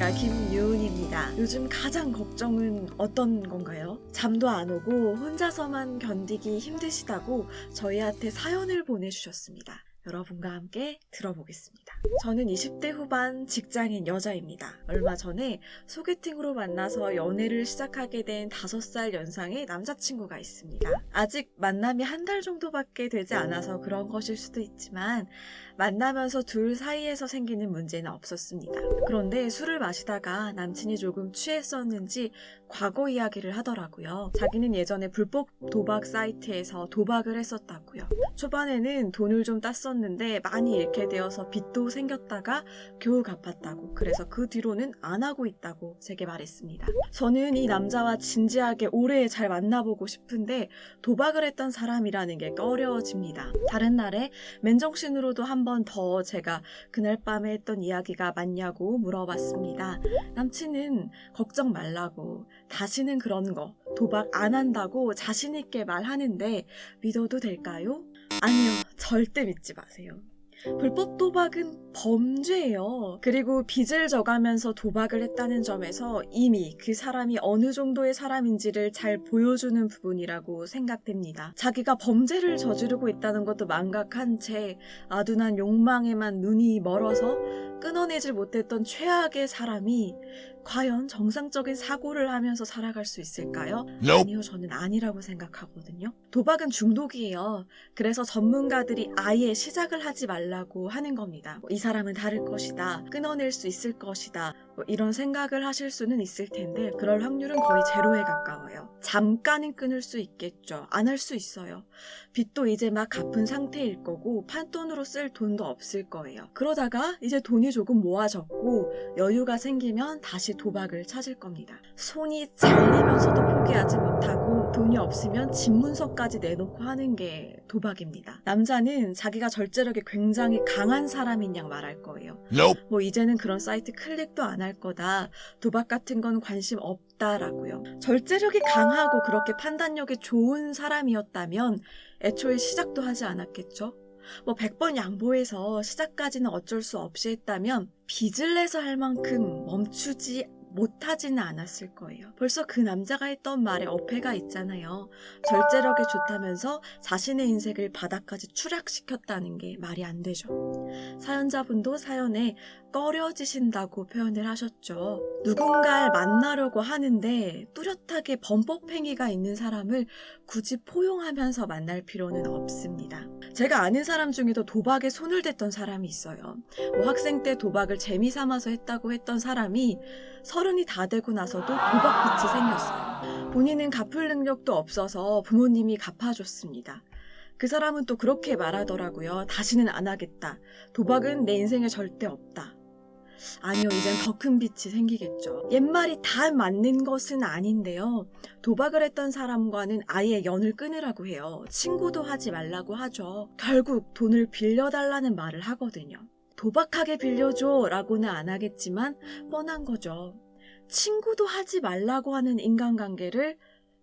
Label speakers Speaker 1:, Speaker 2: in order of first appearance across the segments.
Speaker 1: 안녕하십니까 김유은입니다. 요즘 가장 걱정은 어떤 건가요? 잠도 안 오고 혼자서만 견디기 힘드시다고 저희한테 사연을 보내주셨습니다. 여러분과 함께 들어보겠습니다. 저는 20대 후반 직장인 여자입니다. 얼마 전에 소개팅으로 만나서 연애를 시작하게 된 5살 연상의 남자친구가 있습니다. 아직 만남이 한 달 정도밖에 되지 않아서 그런 것일 수도 있지만 만나면서 둘 사이에서 생기는 문제는 없었습니다. 그런데 술을 마시다가 남친이 조금 취했었는지 과거 이야기를 하더라고요. 자기는 예전에 불법 도박 사이트에서 도박을 했었다고요. 초반에는 돈을 좀 땄었는데 많이 잃게 되어서 빚도 생겼다가 겨우 갚았다고. 그래서 그 뒤로는 안 하고 있다고 제게 말했습니다. 저는 이 남자와 진지하게 오래 잘 만나보고 싶은데 도박을 했던 사람이라는 게 꺼려집니다. 다른 날에 맨정신으로도 한번 더 제가 그날 밤에 했던 이야기가 맞냐고 물어봤습니다. 남친은 걱정 말라고 다시는 그런 거 도박 안 한다고 자신있게 말하는데 믿어도 될까요? 아니요, 절대 믿지 마세요. 불법 도박은 범죄예요. 그리고 빚을 져가면서 도박을 했다는 점에서 이미 그 사람이 어느 정도의 사람인지를 잘 보여주는 부분이라고 생각됩니다. 자기가 범죄를 저지르고 있다는 것도 망각한 채 아둔한 욕망에만 눈이 멀어서 끊어내질 못했던 최악의 사람이 과연 정상적인 사고를 하면서 살아갈 수 있을까요? 아니요, 저는 아니라고 생각하거든요. 도박은 중독이에요. 그래서 전문가들이 아예 시작을 하지 말라고 하는 겁니다. 뭐 이 사람은 다를 것이다. 끊어낼 수 있을 것이다. 뭐 이런 생각을 하실 수는 있을 텐데 그럴 확률은 거의 제로에 가까워요. 잠깐은 끊을 수 있겠죠. 안 할 수 있어요. 빚도 이제 막 갚은 상태일 거고 판돈으로 쓸 돈도 없을 거예요. 그러다가 이제 돈이 조금 모아졌고 여유가 생기면 다시 도박을 찾을 겁니다. 손이 잘리면서도 포기하지 못하고 돈이 없으면 집 문서까지 내놓고 하는 게 도박입니다. 남자는 자기가 절제력이 굉장히 강한 사람인 양 말할 거예요.
Speaker 2: Nope.
Speaker 1: 뭐 이제는 그런 사이트 클릭도 안 할 거다. 도박 같은 건 관심 없다라고요. 절제력이 강하고 그렇게 판단력이 좋은 사람이었다면 애초에 시작도 하지 않았겠죠? 뭐 100번 양보해서 시작까지는 어쩔 수 없이 했다면 빚을 내서 할 만큼 멈추지 못하지는 않았을 거예요. 벌써 그 남자가 했던 말에 어폐가 있잖아요. 절제력이 좋다면서 자신의 인생을 바닥까지 추락시켰다는 게 말이 안 되죠. 사연자분도 사연에 꺼려지신다고 표현을 하셨죠. 누군가를 만나려고 하는데 뚜렷하게 범법행위가 있는 사람을 굳이 포용하면서 만날 필요는 없습니다. 제가 아는 사람 중에도 도박에 손을 댔던 사람이 있어요. 뭐 학생 때 도박을 재미 삼아서 했다고 했던 사람이 서른이 다 되고 나서도 도박 빚이 생겼어요. 본인은 갚을 능력도 없어서 부모님이 갚아줬습니다. 그 사람은 또 그렇게 말하더라고요. 다시는 안 하겠다. 도박은 내 인생에 절대 없다. 아니요, 이젠 더큰 빚이 생기겠죠. 옛말이 다 맞는 것은 아닌데요. 도박을 했던 사람과는 아예 연을 끊으라고 해요. 친구도 하지 말라고 하죠. 결국 돈을 빌려달라는 말을 하거든요. 도박하게 빌려줘 라고는 안 하겠지만 뻔한 거죠. 친구도 하지 말라고 하는 인간관계를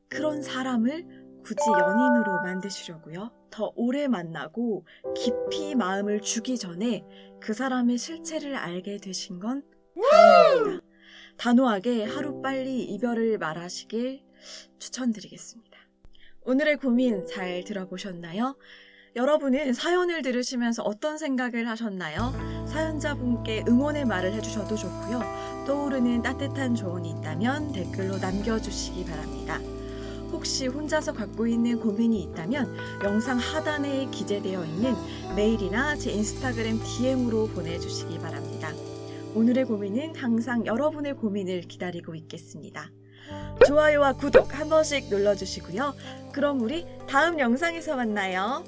Speaker 1: 그런 사람을 굳이 연인으로 만드시려고요. 더 오래 만나고 깊이 마음을 주기 전에 그 사람의 실체를 알게 되신 건 다행입니다. 단호하게 하루빨리 이별을 말하시길 추천드리겠습니다. 오늘의 고민 잘 들어보셨나요? 여러분은 사연을 들으시면서 어떤 생각을 하셨나요? 사연자분께 응원의 말을 해주셔도 좋고요. 떠오르는 따뜻한 조언이 있다면 댓글로 남겨주시기 바랍니다. 혹시 혼자서 갖고 있는 고민이 있다면 영상 하단에 기재되어 있는 메일이나 제 인스타그램 DM으로 보내주시기 바랍니다. 오늘의 고민은 항상 여러분의 고민을 기다리고 있겠습니다. 좋아요와 구독 한 번씩 눌러주시고요. 그럼 우리 다음 영상에서 만나요.